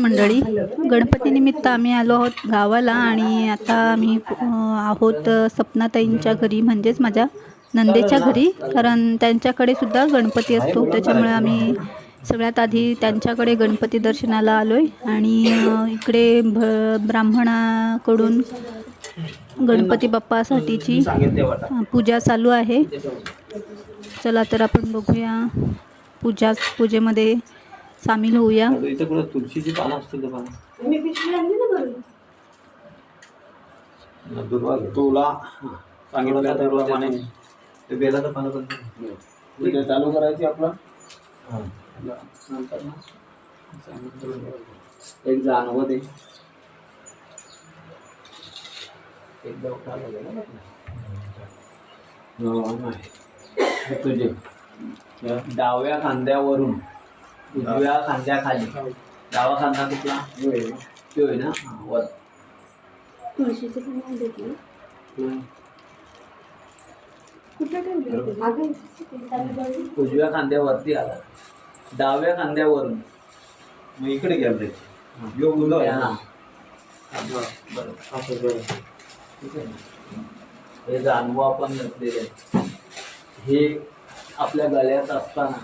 मंडळी. गणपतीनिमित्त आम्ही आलो आहोत गावाला आणि आता आम्ही आहोत सपनाताईंच्या घरी म्हणजेच माझ्या नंदेच्या घरी. कारण त्यांच्याकडे सुद्धा गणपती असतो. त्याच्यामुळे आम्ही सगळ्यात आधी त्यांच्याकडे गणपती दर्शनाला आलो आहे आणि इकडे भ ब्राह्मणाकडून गणपती बाप्पासाठीची पूजा चालू आहे. चला तर आपण बघूया पूजा पूजेमध्ये सामील होऊया. इथं कुठं तुळशीची पानं असतील पानं. दुर्वा तुला सांगितलं त्याप्रमाणे. ते बेलाचं पानं पण उद्या चालू करायची आपलं. नंतर ना सांगितलं. एक जाणवं दे. एकदा उठायला गेलं ना हो, नाही. हे तुझे. या डाव्या खांद्यावरून. उजव्या खांद्याखाली डावा खांदा कुठला? तो आहे ना? हा, वर. तुळशीचं पण नाही घेतलं कुठे ठेवली अगं उजव्या खांद्यावरती आला. डाव्या खांद्यावरून मग इकडे घ्या यो मुलं. आहे हा. ना. बरं, बरं. असं बरं. ठीक आहे. ना? जानवं आपण घातलेले आहे. हे आपल्या गळ्यात असताना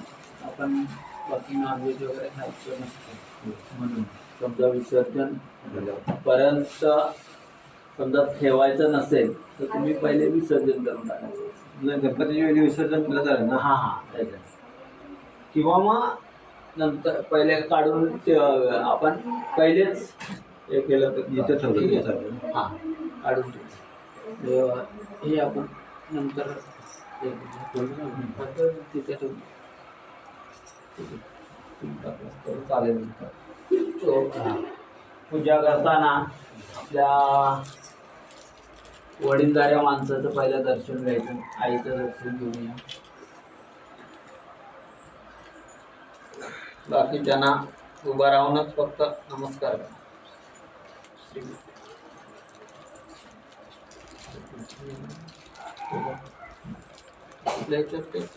आपण बाकी नॉनव्हेज वगैरे खायचं नसतं. म्हणून. समजा विसर्जन पर्यंत समजा ठेवायचं नसेल तर तुम्ही पहिले विसर्जन करून टाकायचं नाही, गणपतीच्या वेळी विसर्जन केलं जाईल ना? हा हा. किंवा मग नंतर पहिले काढून आपण पहिलेच हे केलं तर इथं ठेवलं तर. हा काढून ठेवू तेव्हा हे आपण नंतर तिथे ठेवू ठीक आहे. तुम्ही टाकलं तर चालेल. पूजा करताना आपल्या वडीलधाऱ्या माणसाचं पहिलं दर्शन घ्यायचं आईचं दर्शन घेऊन या. बाकी त्यांना उभा राहूनच फक्त नमस्कार करा.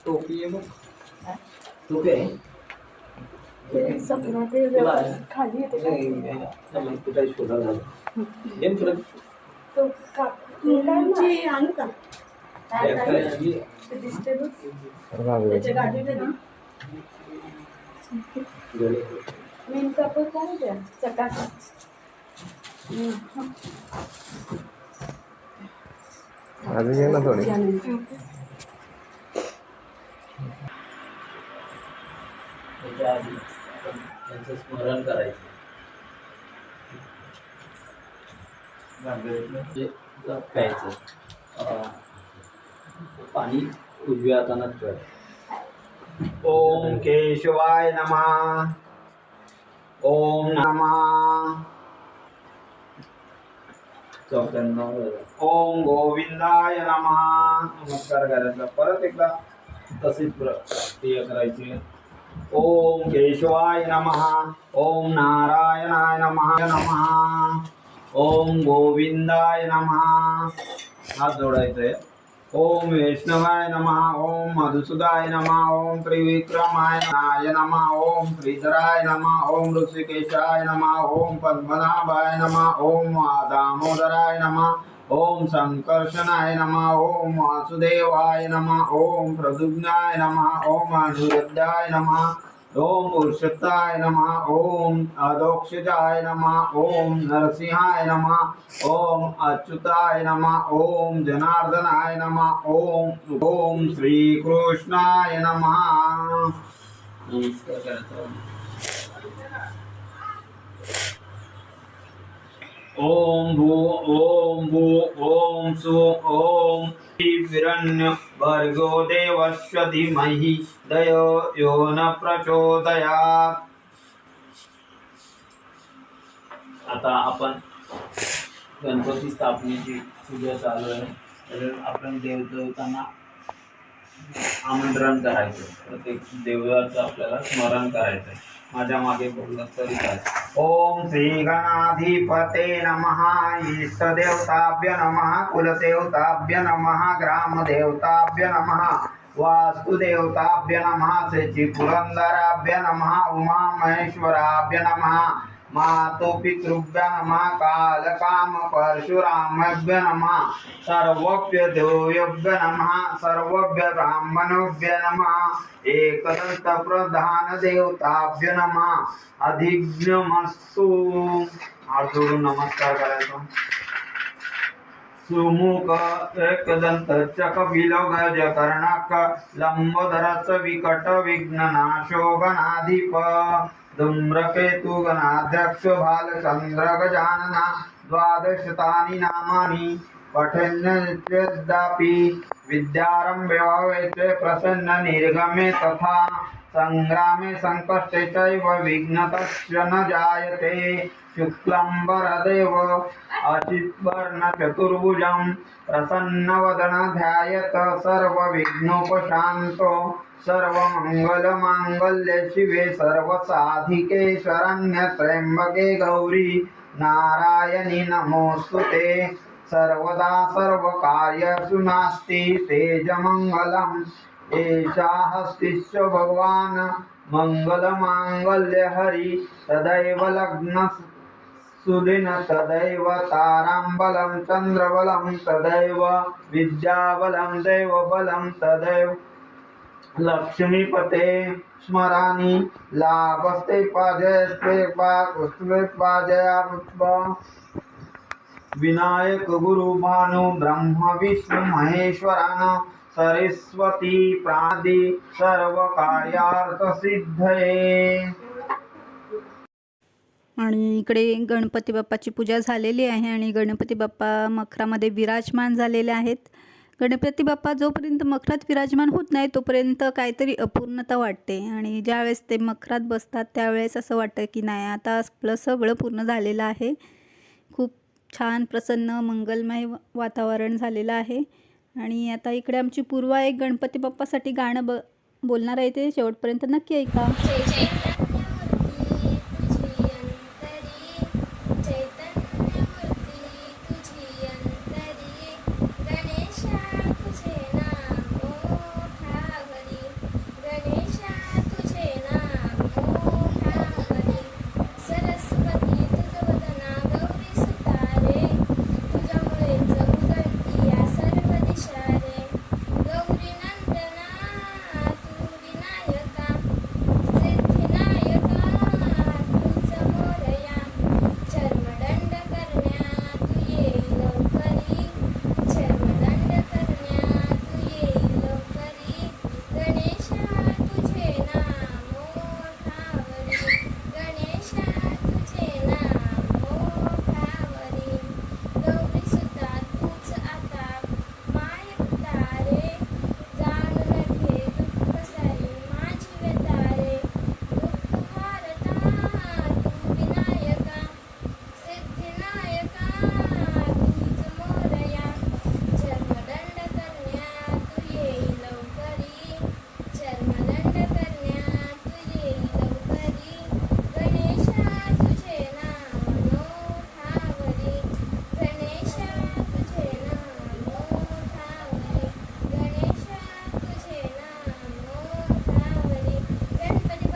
टोपी आहे बघ. टोपी आहे? सपना ते व्यवस्थित खाली येते तो का- आणू दिसते बघ. त्याच्या ना. मेन कापड काय द्या अजून ये ना थोडी. आपण त्यांचं स्मरण करायचं. प्यायचं. पाणी उजव्या हातानं ठेवायचं ओम केशवाय नमः. ओम नमः. चौथ्यांदा ओम गोविंदाय नमः. नमस्कार करायचा. परत एकदा तसेच क्रिया करायची. ओम केशवाय नमः ओम नारायणाय नमः नमः। ओम गोविंदाय नमः। हात जोडायचंय ओम वैष्णवाय नमः ओम मधुसुदाय नमः ओम त्रिविक्रमाय नाय नमः ओम श्रीधराय नमः ओम ऋषिकेशाय नमः ओम पद्मनाभाय नमः ओम दामोदराय नमः ओम संकर्षणाय नमः, ओम वासुदेवाय नमः, ओम प्रदुग्नाय नमः, ओम अनिरुद्धाय नमः, ओम पुरुषोत्ताय नमः, ओम अदोक्षजाय नमः, ओम नरसिंहाय नमः, ओम अच्युताय नमः, ओम जनार्दनाय नमः, ओम ओम श्रीकृष्णाय नमः। नमस्कार ओम भू ओम भू ओम सु ओम हिरण्य भर्गो देवस्य धीमहि दयो यो न प्रचोदयात्। आता आपण गणपती स्थापनेची पूजा चालू आहे. तर आपण देवदेवतांना आमंत्रण करायचं प्रत्येक देवताचं आपल्याला स्मरण करायचं आहे. माझ्या मागे बोललं तरी चालतं ओम श्री गणाधिपते नमः इष्टदेवताभ्य नमः कुलदेवताभ्य नमः ग्रामदेवताभ्य नमः वास्तुदेवताभ्य नमः शची पुरंदराभ्य नमः उमा महेश्वराभ्य नमः। मातो पितृभ्य नमा काल काम परशुरामभ्य नमा। सर्वभ्य देवभ्य नमः। सर्वभ्य ब्राह्मणभ्य नमः। एकदंत प्रधान देवताभ्य नमः। अधिज्ञमस्तु। हात नमस्कार करायचा। सुमुख एकदंत चक गज कर्णक लंबोदरच विकट विघ्न धूम्रकेतुगणाध्यक्ष बालचन्द्रगजानना द्वादशतानि नामानि पठन्यद्यापि विद्यारम्भे प्रसन्न निर्गमे तथा सङ्ग्रामे सङ्कष्टे चैव विघ्नतस्य न जायते। शुक्लम्बरदेव अचिद्वर्णचतुर्भुजं प्रसन्नवदन ध्यायत सर्वविघ्नोपशान्तो सर्वमङ्गलमाङ्गल्ये शिवे सर्वसाधिके शरण्यत्र्यम्बके गौरी नारायणि नमोऽस्तु ते। सर्वदा सर्वकार्यसु नास्ति तेजमङ्गलम्। एषा हस्तिश्च भगवान् मङ्गलमाङ्गल्य हरि तदैव लग्न सुदिन तदैव ताराम्बलं चन्द्रबलं तदैव विद्याबलं दैवबलं तदैव लक्ष्मीपते स्मराणि लाभस्ते पाजयस्ते पाकुस्ते पाजया विनायक गुरु भानु ब्रह्म विष्णु महेश्वरान सरस्वती प्रादी सर्व कार्यार्थ सिद्धये आणि इकडे गणपती बाप्पाची पूजा झालेली आहे आणि गणपती बाप्पा मखरामध्ये विराजमान झालेले आहेत. गणपती बाप्पा जोपर्यंत मखरात विराजमान होत नाही तोपर्यंत काहीतरी अपूर्णता वाटते. आणि ज्यावेळेस ते मखरात बसतात त्यावेळेस असं वाटतं की नाही आता आपलं सगळं पूर्ण झालेलं आहे. खूप छान प्रसन्न मंगलमय वातावरण झालेलं आहे. आणि आता इकडे आमची पूर्वा एक गणपती बाप्पासाठी गाणं ब बोलणार आहे ते शेवटपर्यंत नक्की ऐका सरस्वती तुझ वदना गौरी सुतारे तुझ्यामुळेच उघडती या सर्व दिशा रे गौरी नंदना तू विनायका सिद्धिनायका तूच मोरया चर्मदंड करण्या तू येई लवकरी चर्मदंड करण्या तू येई लवकरी गणेशा तुझे नाम मोठावरी गणेशा तुझे नाम मोठावरी गौरी सुद्धा तूच आता माय तारे जाणून घे दुःख सारी माझी व्यतारे दुःख हारता तू विनायका सिद्धिनायका तूच मोरया चर्मदंड करण्या तू येई लवकरी चर्मदंड करण्या तू येई लवकरी गणेशा तुझे नाम मोठावरी गणेशा तुझे नाम मोठावरी गणेशा तुझे नाम मोठावरी गणपती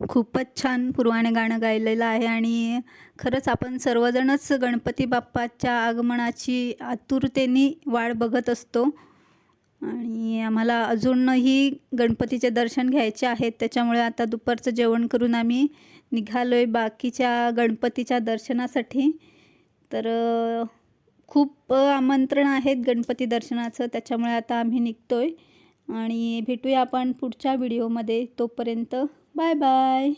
खूपच छान पूर्वाने गाणं गायलेलं आहे आणि खरंच आपण सर्वजणच गणपती बाप्पाच्या आगमनाची आतुरतेने वाट बघत असतो. आणि आम्हाला अजूनही गणपतीचे दर्शन घ्यायचे आहेत. त्याच्यामुळे आता दुपारचं जेवण करून आम्ही निघालो आहे बाकीच्या गणपतीच्या दर्शनासाठी. तर खूप आमंत्रण आहेत गणपती दर्शनाचं. त्याच्यामुळे आता आम्ही निघतो आहे आणि भेटूया आपण पुढच्या व्हिडिओमध्ये. तोपर्यंत बाय बाय.